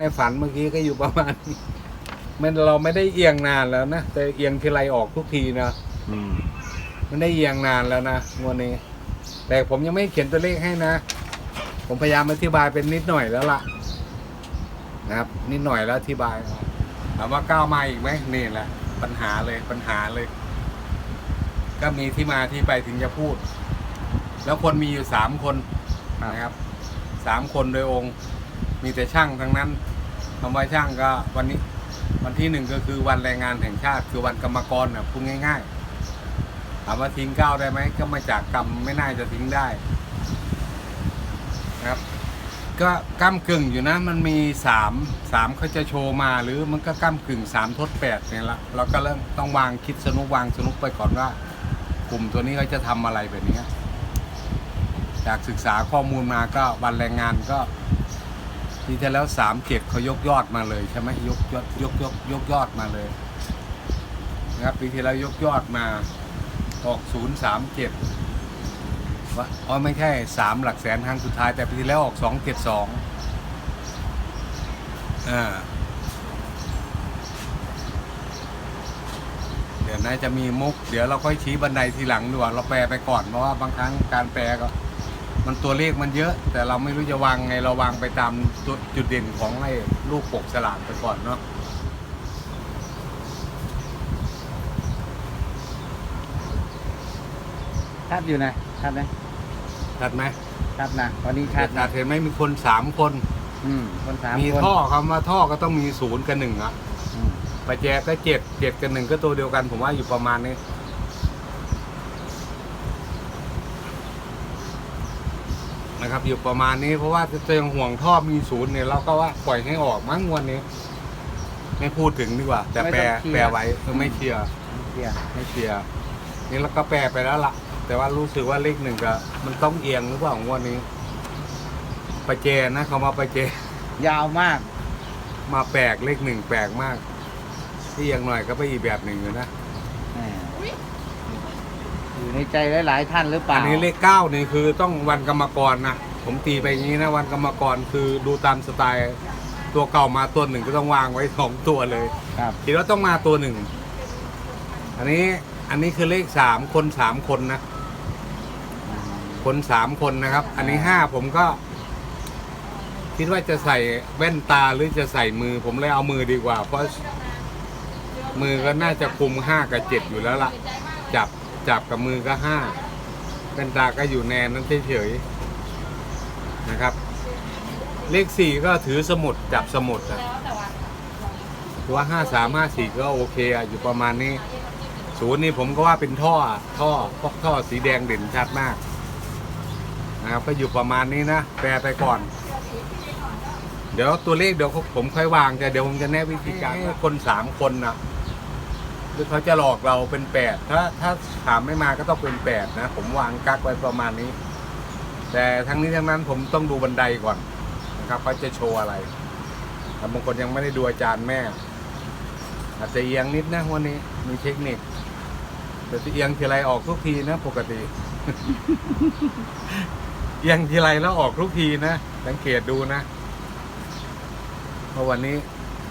ในฝันเมื่อกี้ก็อยู่ประมาณนี้มันเราไม่ได้เอียงนานแล้วนะแต่เอียงทีไรออกทุกทีนะอืมมันได้เอียงนานแล้วนะงวดนี้ แต่ผมยังไม่เขียนตัวเลขให้นะ ผมพยายามอธิบายเป็นนิดหน่อยแล้วล่ะ นะครับ นิดหน่อยแล้วอธิบายมาถามว่าก้าวมาอีกไหมนี่แหละ ปัญหาเลยปัญหาเลย ก็มีที่มาที่ไปถึงจะพูด แล้วคนมีอยู่สามคนนะครับสามคนโดยองค์ มีแต่ช่างทั้งนั้น คำว่าช่างก็วันนี้วันที่หนึ่งก็คือวันแรงงานแห่งชาติ คือวันกรรมกรนะพูดง่ายๆถามว่าทิ้งก้าวได้ไหมก็มาจากกรรมไม่น่าจะทิ้งได้นะครับ ก็ก้ามกึ่งอยู่นะ มันมีสามสามเขาจะโชว์มาหรือมันก็ก้ามกึ่งสามทดแปดเนี่ยละเราก็เริ่มต้องวางคิดสนุกวางสนุกไปก่อนว่ากลุ่มตัวนี้เขาจะทำอะไรแบบนี้จากศึกษาข้อมูลมาก็วันแรงงานก็ ปีที่แล้วสามเจ็ดเขายกยอดมาเลยใช่ไหมยกยอดยกยกยกยอดมาเลยนะครับปีที่แล้วยกยอดมาออกศูนย์สามเจ็ดว่าอ๋อไม่ใช่สามหลักแสนครั้งสุดท้ายแต่ปีที่แล้วออกสองเจ็ดสองอ่าเดี๋ยวน่าจะมีมุก เดี๋ยวเราค่อยชี้บันไดทีหลังดีกว่าเราแปลไปก่อนเพราะว่าบางครั้งการแปลก็ มันตัวเลขมันเยอะ แต่เราไม่รู้จะวางไงเราวางไปตามจุดจุดเด่นของไอ้ลูกปกสลากไปก่อนเนาะชัดอยู่นะชัดไหมชัดไหมชัดนะวันนี้ชัชัดดนะเห็นไหมมีคนสามคน อืมคนสามมีคนท่อคำว่าท่อก็ต้องมีศูนย์กับหนึ่งอะอืมประแจก็เจ็ดเจ็ดกับหนึ่งก็ตัวเดียวกันผมว่าอยู่ประมาณนี้ นะครับอยู่ประมาณนี้เพราะว่าจะยังห่วงท่อมีศูนย์เนี่ยเราก็ว่าปล่อยให้ออกมั้งงวันนี้ ไม่พูดถึงดีกว่า แต่แปลแปลไว้ก็ไม่เชียร์เกียร์ไม่เชียร์นี่เราก็แปลไปแล้วล่ะแต่ว่ารู้สึกว่าเลขหนึ่งก็มันต้องเอียงหรือเปล่างวดนี้ประเจนะเขามาประเจ ยาวมาก มาแปลกเลขหนึ่งแปลกมากที่เอียงหน่อยก็ไปอีกแบบหนึ่งอยู่นะแหม อยู่ในใจหลายๆท่านหรือเปล่า อันนี้เลขเก้านี่คือต้องวันกรรมกรนะ ผมตีไปอย่างนี้นะวันกรรมกรคือดูตามสไตล์ตัวเก่ามาตัวหนึ่งก็ต้องวางไว้สองตัวเลยครับ คิดว่าต้องมาตัวหนึ่ง อันนี้อันนี้คือเลขสามคนสามคนนะ คนสามคนนะครับ อันนี้ห้าผมก็ คิดว่าจะใส่แว่นตาหรือจะใส่มือ ผมเลยเอามือดีกว่า เพราะมือก็น่าจะคุมห้ากับเจ็ดอยู่แล้วล่ะ จับ จับกับมือก็ห้าแว่นตาก็อยู่แนนนั้นเฉยๆนะครับ เลขสี่ก็ถือสมุดจับสมุดอะถือว่าห้าสามห้าสี่ก็โอเคอะอยู่ประมาณนี้ศูนย์นี่ผมก็ว่าเป็นท่อท่อพวกท่อสีแดงเด่นชัดมากนะครับก็อยู่ประมาณนี้นะแปลไปก่อน เดี๋ยวตัวเลขเดี๋ยวผมค่อยวางแต่เดี๋ยวผมจะแนะวิธีการคนสามคนนะ หรือเขาจะหลอกเราเป็นแปดถ้าถ้าถามไม่มาก็ต้องเป็นแปดนะ ผมวางกักไว้ประมาณนี้ แต่ทั้งนี้ทั้งนั้นผมต้องดูบันไดก่อนนะครับเขาจะโชว์อะไรแต่บางคนยังไม่ได้ดูอาจารย์แม่ อาจจะเอียงนิดนะวันนี้มีเทคนิค แต่จะเอียงทีไรออกทุกทีนะ ปกติ เอียงทีไรแล้วออกทุกทีนะสังเกตดูนะ เพราะวันนี้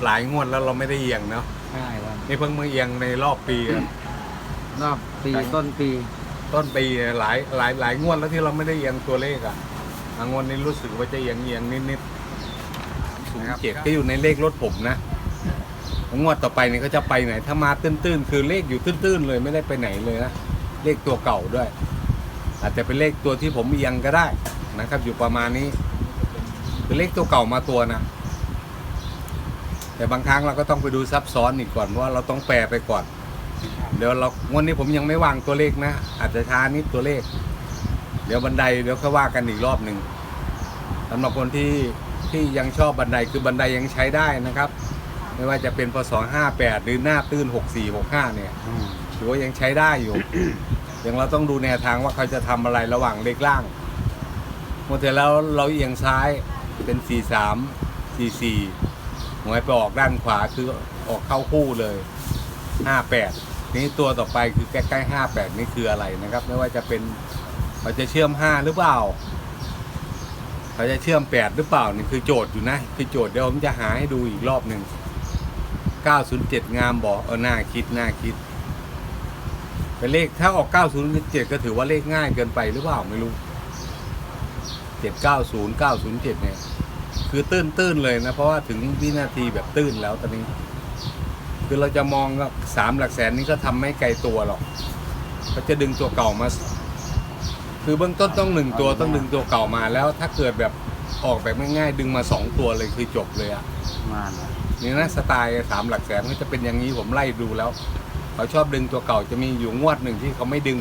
หลายงวดแล้วเราไม่ได้เอียงเนาะ ใช่ครับนี่เพิ่งมาเอียงในรอบปีอะรอบปีต้นปีต้นปีเนี่ยหลายหลายหลายงวดแล้วที่เราไม่ได้เอียงตัวเลขอะบางงวดนี้รู้สึกว่าจะเอียงเอียงนิดนิดศูนย์เจ็ดก็อยู่ในเลขรถผมนะงวดต่อไปนี่ก็จะไปไหน ถ้ามาตื้นๆ คือเลขอยู่ตื้นๆ เลยไม่ได้ไปไหนเลยนะเลขตัวเก่าด้วย อาจจะเป็นเลขตัวที่ผมเอียงก็ได้นะครับ อยู่ประมาณนี้คือเลขตัวเก่ามาตัวนะ แต่บางครั้งเราก็ต้องไปดูซับซ้อนอีกก่อนเพราะว่าเราต้องแปลไปก่อน เดี๋ยวเราวันนี้ผมยังไม่วางตัวเลขนะ อาจจะช้านิดตัวเลข เดี๋ยวบันไดเดี๋ยวค่อยว่ากันอีกรอบหนึ่งสำหรับคนที่ที่ยังชอบบันไดคือบันไดยังใช้ได้นะครับ ไม่ว่าจะเป็นพศ58หรือหน้าตื้น 64 65 เนี่ยถือว่ายังใช้ได้อยู่ยังเราต้องดูแนวทางว่าเขาจะทำอะไรระหว่างเลขล่างเมื่อเสร็จแล้วเราเอียงซ้ายเป็น 43 44 หวยไปออกด้านขวาคือออกเข้าคู่เลย58นี้ตัวต่อไปคือใกล้ๆ58นี่คืออะไรนะครับ ไม่ว่าจะเป็นเราจะเชื่อม5หรือเปล่าเขาจะเชื่อมแปดหรือเปล่านี่คือโจทย์อยู่นะ คือโจทย์เดี๋ยวผมจะหาให้ดูอีกรอบหนึ่ง907งามบอกเออน่าคิดน่าคิดเป็นเลขถ้าออก907 ก็ถือว่าเลขง่ายเกินไปหรือเปล่าไม่รู้ 790 907 เนี่ย คือตื้นตื้นๆเลยนะ เพราะว่าถึงวินาทีแบบตื้นแล้วตอนนี้ คือเราจะมองก็สามหลักแสนนี้ก็ทำไม่ไกลตัวหรอกเขาจะดึงตัวเก่ามา คือเบื้องต้นต้องหนึ่งตัวต้องดึงตัวเก่ามาแล้วถ้าเกิดแบบออกแบบง่ายๆดึงมาสองตัวเลยคือจบเลยอะมาเลยนี่นะสไตล์สามหลักแสนก็จะเป็นอย่างนี้ผมไล่ดูแล้ว เขาชอบดึงตัวเก่าจะมีอยู่งวดหนึ่งที่เขาไม่ดึง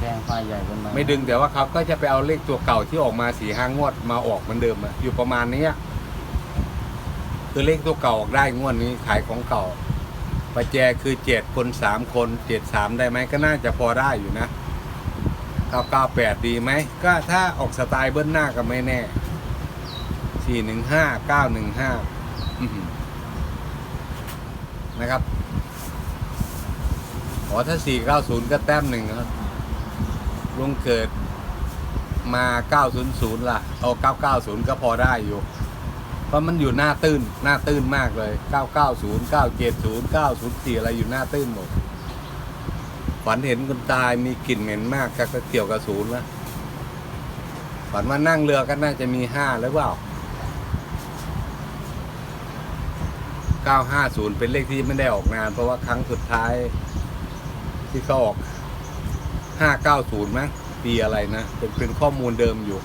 แดงไฟใหญ่เกันไปไม่ดึงแต่ว่าเขาก็จะไปเอาเลขตัวเก่าที่ออกมาสี่ห้างวดมาออกเหมือนเดิมอะอยู่ประมาณนี้คือเลขตัวเก่าออกได้งวดนี้ขายของเก่าประแจคือเจ็ดคนสามคนเจ็ดสามได้ไหมก็น่าจะพอได้อยู่นะเก้าเก้าแปดดีไหมก็ถ้าออกสไตล์เบิ้ลหน้าก็ไม่แน่สี่หนึ่งห้าเก้าหนึ่งห้านะครับอ๋อถ้าสี่เก้าศูนย์ก็แต้มหนึ่งครับ ลุงเกิดมา 900 ล่ะ เอา 990 ก็พอได้อยู่ เพราะมันอยู่หน้าตื้น หน้าตื้นมากเลย 990 970 904 อะไรอยู่หน้าตื้นหมด ฝันเห็นคนตายมีกลิ่นเหม็นมากก็เกี่ยวกับศูนย์นะฝันว่านั่งเรือก็น่าจะมี5หรือเปล่า 950 เป็นเลขที่ไม่ได้ออกนาน เพราะว่าครั้งสุดท้ายที่เขาออก ห้าเก้าศูนย์มั้งปีอะไรนะ เป็นเป็นข้อมูลเดิมอยู่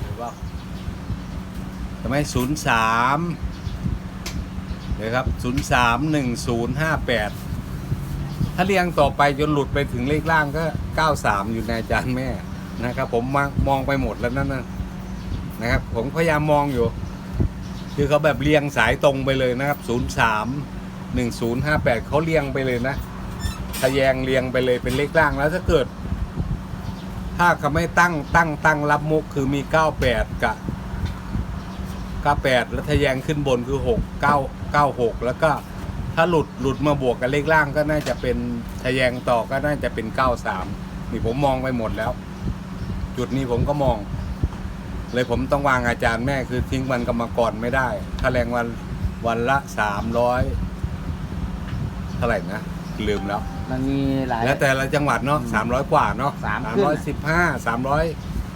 หรือว่าทำไมศูนย์สามเลยครับศูนย์สามหนึ่งศูนย์ห้าแปดถ้าเรียงต่อไปจนหลุดไปถึงเลขล่างก็เก้าสามอยู่ในอาจารย์แม่นะครับ ผมมามองไปหมดแล้วนั่นนะนะครับ ผมพยายามมองอยู่ คือเขาแบบเรียงสายตรงไปเลยนะครับศูนย์สามหนึ่งศูนย์ห้าแปดเขาเรียงไปเลยนะ ทะแยงเรียงไปเลยเป็นเลขล่างแล้วถ้าเกิด ถ้าเขาไม่ตั้งตั้งตั้งรับมุกคือมี 98 กับ 98 แล้วทะแยงขึ้นบนคือ 6 9 96 แล้วก็ถ้าหลุดหลุดมาบวกกับเลขล่างก็น่าจะเป็นทะแยงต่อก็น่าจะเป็น 93 นี่ผมมองไปหมดแล้ว จุดนี้ผมก็มอง เลยผมต้องวางอาจารย์แม่คือทิ้งวันกรรมกรไม่ได้ค่าแรงวันวันละ 300เท่าไหร่นะลืมแล้ว มันมีหลาย แล้วแต่ละจังหวัดเนาะอืมสามร้อยกว่าเนาะสามสามขึ้น ร้อยสิบห้าสามร้อย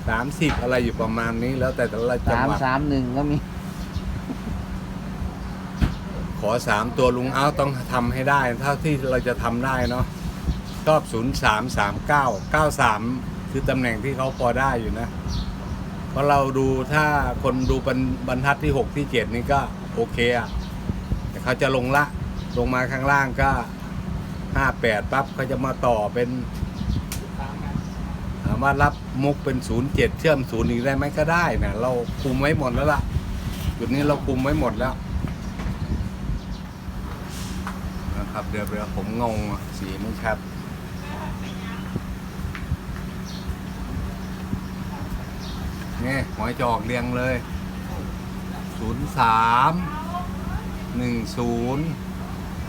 สามสิบอะไรอยู่ประมาณนี้ แล้วแต่แต่ละจังสามหวัด สามหนึ่งก็มีขอสามตัวลุงเอาต้องทำให้ได้เท่าที่เราจะทำได้เนาะชอบศูนย์สามสามเก้าเก้าสามคือตำแหน่งที่เขาพอได้อยู่นะ เพราะเราดูถ้าคนดูบรรบรรทัดที่หกที่เจ็ดนี่ก็โอเคอะแต่เขาจะลงละ ลงมาข้างล่างก็ ห้าแปดปั๊บเขาจะมาต่อเป็นถามว่ารับมุกเป็นศูนย์เจ็ดเชื่อมศูนย์อีกได้ไหมก็ได้นะเราคุมไว้หมดแล้วล่ะจุดนี้เราคุมไว้หมดแล้วนะครับเดี๋ยวเดี๋ยวผมงงอะสีไม่ชัดนี่หอยจอกเรียงเลยศูน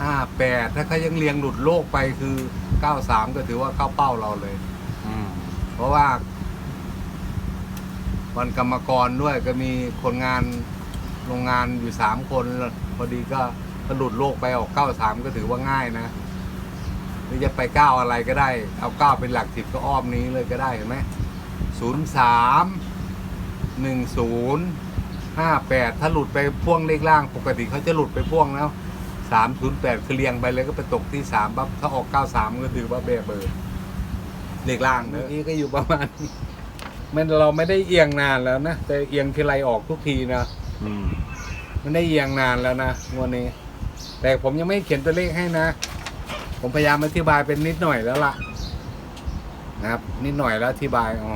ย์สามหนึ่งศูนย์ห้าแปดถ้าเขายังเรียงหลุดโลกไปคือเก้าสามก็ถือว่าเข้าเป้าเราเลย อืมเพราะว่า วันกรรมกรด้วยก็มีคนงานโรงงานอยู่สามคนพอดีก็กระดุดโลกไปออกเก้าสามก็ถือว่าง่ายนะหรือจะไปเก้าอะไรก็ได้ เอาเก้าเป็นหลักสิบก็อ้อมนี้เลยก็ได้เห็นไหมศูนย์สามหนึ่งศูนย์ห้าแปดถ้าหลุดไปพ่วงเลขล่างปกติเขาจะหลุดไปพ่วงแล้ว สามศูนย์แปดคือเรียงไปเลยก็ไปตกที่สามปั๊บถ้าออกเก้าสามก็ถือว่าเบเบอร์เลขล่างเนอะนี่ก็อยู่ประมาณนี้มันเราไม่ได้เอียงนานแล้วนะแต่เอียงทีไรออกทุกทีนะอืมมันได้เอียงนานแล้วนะงวดนี้ แต่ผมยังไม่เขียนตัวเลขให้นะ ผมพยายามอธิบายเป็นนิดหน่อยแล้วล่ะ นะครับ นิดหน่อยแล้วอธิบายอ๋อ